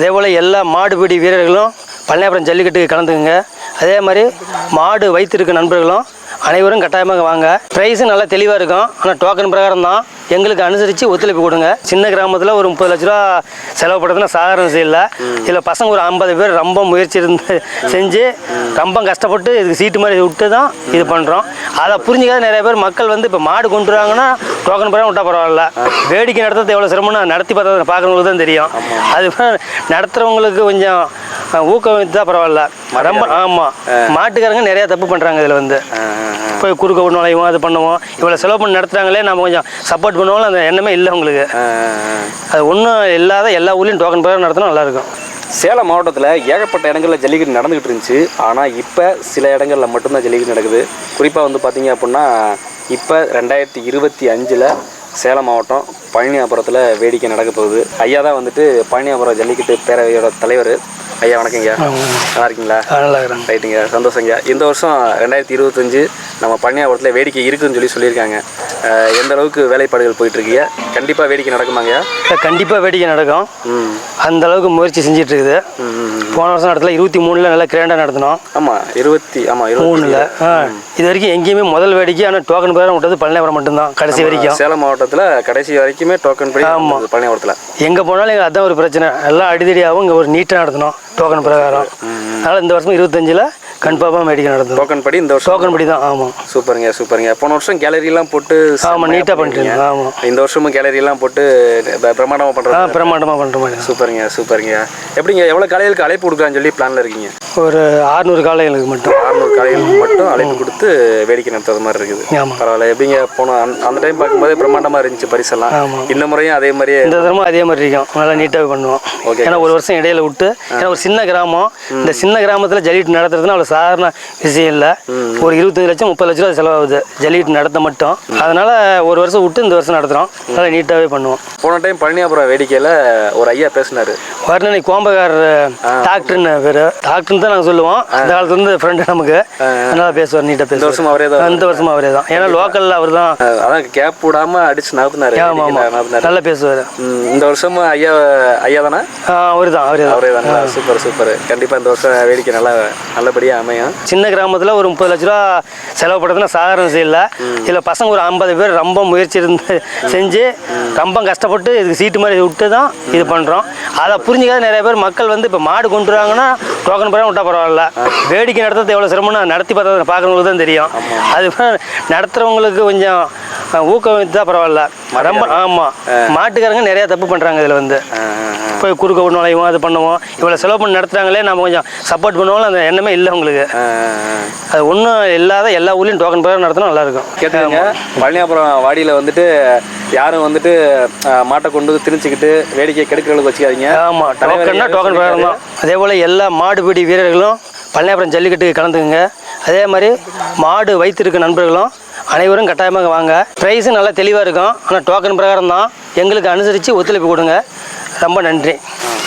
அதே போல் எல்லா மாடுபிடி வீரர்களும் பழனியாபுரம் ஜல்லிக்கட்டுக்கு கலந்துக்குங்க. அதே மாதிரி மாடு வைத்திருக்க நண்பர்களும் அனைவரும் கட்டாயமாக வாங்க. ப்ரைஸும் நல்லா தெளிவாக இருக்கும். ஆனால் டோக்கன் பிரகாரம் தான். எங்களுக்கு அனுசரித்து ஒத்துழைப்பு கொடுங்க. சின்ன கிராமத்தில் ஒரு முப்பது லட்ச ரூபா செலவு பண்ணுறதுனா சாதாரண விஷயம் இல்லை. இதில் பசங்க ஒரு ஐம்பது பேர் ரொம்ப முயற்சி இருந்து செஞ்சு ரொம்ப கஷ்டப்பட்டு இதுக்கு சீட்டு மாதிரி விட்டு தான் இது பண்ணுறோம் அதை புரிஞ்சுக்காத நிறைய பேர் மக்கள் வந்து இப்போ மாடு கொண்டு வராங்கன்னா டோக்கன் பிரகாரம் விட்டால் பரவாயில்ல. வேடிக்கை நடத்துறது எவ்வளோ சிரமம்னு நடத்தி பார்த்தா பார்க்குறவங்களுக்கு தான் தெரியும். அது நடத்துகிறவங்களுக்கு கொஞ்சம் தான் பரவாயில்ல. ரொம்ப ஆமாம் மாட்டுக்காரங்க நிறையா தப்பு பண்ணுறாங்க இதில் வந்து. போய் குறுக்க நுழைவோம் அது பண்ணுவோம். இவ்வளோ செலவு பண்ணி நடத்துகிறாங்களே நம்ம கொஞ்சம் சப்போர்ட் பண்ணுவோம் அந்த எண்ணமே இல்லை உங்களுக்கு அது ஒன்றும் இல்லாத எல்லா ஊர்லேயும் டோக்கன் பிரகாரம் நடத்தினா நல்லாயிருக்கும் சேலம் மாவட்டத்தில் ஏகப்பட்ட இடங்களில் ஜல்லிக்கட்டு நடந்துகிட்டு இருந்துச்சு. ஆனால் இப்போ சில இடங்களில் மட்டும்தான் ஜல்லிக்கட்டு நடக்குது. குறிப்பாக வந்து பார்த்தீங்க அப்படின்னா இப்போ ரெண்டாயிரத்தி இருபத்தி அஞ்சில் சேலம் மாவட்டம் பழனியாபுரத்தில் வேடிக்கை நடக்க போகுது. ஐயா தான் வந்துட்டு பழனியாபுரம் ஜல்லிக்கட்டு பேரவையோட தலைவர். ஐயா வணக்கங்க நல்லா இருக்கீங்களா நல்லா ரைட்டுங்க. சந்தோஷங்க. இந்த வருஷம் ரெண்டாயிரத்தி இருபத்தஞ்சு நம்ம பழனியாபுரத்தில் வேடிக்கை இருக்குன்னு சொல்லி சொல்லியிருக்காங்க. எந்த அளவுக்கு வேலைப்பாடுகள் போயிட்டு இருக்கீங்க கண்டிப்பாக வேடிக்கை நடக்குமாங்க? கண்டிப்பாக வேடிக்கை நடக்கும். அந்த அளவுக்கு முயற்சி செஞ்சுட்டு இருக்குது. போன வருஷம் நடத்தல இருபத்தி மூணில் நல்லா கிராண்டாக நடத்தினோம். ஆமாம் இருபத்தி ஆமாம் மூணில். இது வரைக்கும் எங்கேயுமே முதல் வேடிக்கை ஆனால் டோக்கன் பிரகாரம் விட்டது பழனியாபுரம் மட்டும்தான் கடைசி வரைக்கும். சேலம் மாவட்டத்தில் கடைசி வரைக்குமே டோக்கன் படி நடந்தது பழனியாபுரத்தில் எங்கே போனாலும் எங்களுக்கு அதான் ஒரு பிரச்சனை. எல்லாம் அடிதடியாகவும் இங்கே ஒரு நீட்டாக நடத்தணும் டோக்கன் பிரகாரம். அதனால் இந்த வருஷம் இருபத்தஞ்சில் கன்ஃபார்மாக வேடிக்கை நடத்தணும் டோக்கன் படி இந்த வருஷம்? டோக்கன் படி தான் ஆமாம் சூப்பருங்க சூப்பருங்க. போன வருஷம் கேலரிலாம் போட்டு ஆமாம் நீட்டாக பண்ணிட்டு ஆமாம் இந்த வருஷமும் கேலரிலாம் போட்டு ப- பிரம்மாண்டமா ஆ பண்ணுறாங்க பிரமாண்டமாக பண்ணுற மாதிரி. சூப்பருங்க சூப்பருங்க. எப்படிங்க எவ்வளோ காலைகளுக்கு அழைப்பு கொடுக்கலான்னு சொல்லி பிளானில் இருக்கீங்க? ஒரு ஆறுநூறு காலைகளுக்கு மட்டும். அறுநூறு காலைகளுக்கு மட்டும் அழைப்பு கொடுத்து வேடிக்கை நடத்துறது மாதிரி இருக்குது. பரவாயில்ல எப்படிங்க போன அந்த- டைம் பார்க்கும்போது பிரம்மாண்டமாக இருந்துச்சு பரிசெல்லாம். இந்த முறையும் அதே மாதிரியே இந்த தரமும் அதே மாதிரி இருக்கும். நல்லா நீட்டாகவே பண்ணுவோம். Okay. ஏன்னா ஒரு வருஷம் இடையில விட்டு ஏன்னா ஒரு சின்ன கிராமம். இந்த சின்ன கிராமத்தில் ஜல்லிக்கட்டு நடத்துறதுனா அவ்வளோ சாதாரண விஷயம் இல்லை. ஒரு இருபத்தஞ்சு லட்சம் முப்பது லட்ச ரூபா செலவாகுது. ஜல்லிக்கட்டு நடத்த மட்டும். அதனால ஒரு வருஷம் விட்டு இந்த வருஷம் நடத்துகிறோம் நல்லா நீட்டாகவே பண்ணுவோம். போன டைம் பழனியாபுரம் வேடிக்கையில் ஒரு ஐயா பேசினாரு. வர்ணனை கோம்பக்காரர் டாக்டர்னு பேர். டாக்டர்னு தான் நாங்கள் சொல்லுவோம். அந்த காலத்துல இருந்து ஃப்ரெண்டு நமக்கு. நல்லா பேசுவார் நீட்டாக இந்த பேசுவார். வருஷம் அவரே தான் அந்த வருஷமும் அவரே தான். ஏன்னா லோக்கலில் அவர் தான். அதான் கேப் விடாம அடிச்சு நகர்த்தினாரு நல்லா பேசுவார். இந்த வருஷமும் ஐயா ஐயா தானே? அவர் தான் அவரே தான். அவரே தானே? Super super. கண்டிப்பா இந்த வருஷம் வேடிக்கை நல்லா நல்லபடியா அமையும் சின்ன கிராமத்தில் ஒரு முப்பது லட்ச ரூபா செலவு சாதாரண விஷயம் இல்லை. இதில் பசங்க ஒரு ஐம்பது பேர் ரொம்ப முயற்சி இருந்து செஞ்சு ரொம்ப கஷ்டப்பட்டு இதுக்கு சீட்டு மாதிரி விட்டு தான் இது பண்ணுறோம் அதை புரிஞ்சுக்காத நிறைய பேர் மக்கள் வந்து இப்போ மாடு கொண்டு வராங்கன்னா டோக்கன் பிரகாரம் விட்டால் பரவாயில்ல வேடிக்கை நடத்துறது எவ்வளோ சிரமம்னு நடத்தி பார்த்தா பார்க்குறவங்களுக்கு தான் தெரியும். அது நடத்துகிறவங்களுக்கு கொஞ்சம் ஊக்கம் தான் பரவாயில்ல. ரொம்ப ஆமாம் மாட்டுக்காரங்க நிறையா தப்பு பண்ணுறாங்க இதில் வந்து. போய் குறுக்க நுழைவோம் அது பண்ணுவோம் இவ்வளோ செலவு பண்ணி நடத்துகிறாங்களே நம்ம கொஞ்சம் சப்போர்ட் பண்ணுவோம் அந்த எண்ணமே இல்லை உங்களுக்கு அது ஒன்றும் இல்லாத எல்லா ஊர்லேயும் டோக்கன் பிரகாரம் நடத்தினா நல்லாயிருக்கும் கேட்டுங்க பழனியாபுரம் வாடியில வந்துட்டு யாரும் வந்துட்டு மாட்டை கொண்டு வந்து திணிச்சுக்கிட்டு வேடிக்கை கெடுக்கிறவங்களுக்கு வச்சுக்காதீங்க. ஆமாம் டோக்கன்னா டோக்கன் பிரகாரம் தான் அதே போல் எல்லா மாடுபிடி வீரர்களும் பழனியாபுரம் ஜல்லிக்கட்டுக்கு கலந்துக்குங்க. அதே மாதிரி மாடு வைத்திருக்க நண்பர்களும் அனைவரும் கட்டாயமாக வாங்க. ப்ரைஸும் நல்லா தெளிவாக இருக்கும். ஆனால் டோக்கன் பிரகாரம் தான். எங்களுக்கு அனுசரித்து ஒத்துழைப்பு கொடுங்க. ரொம்ப நன்றி.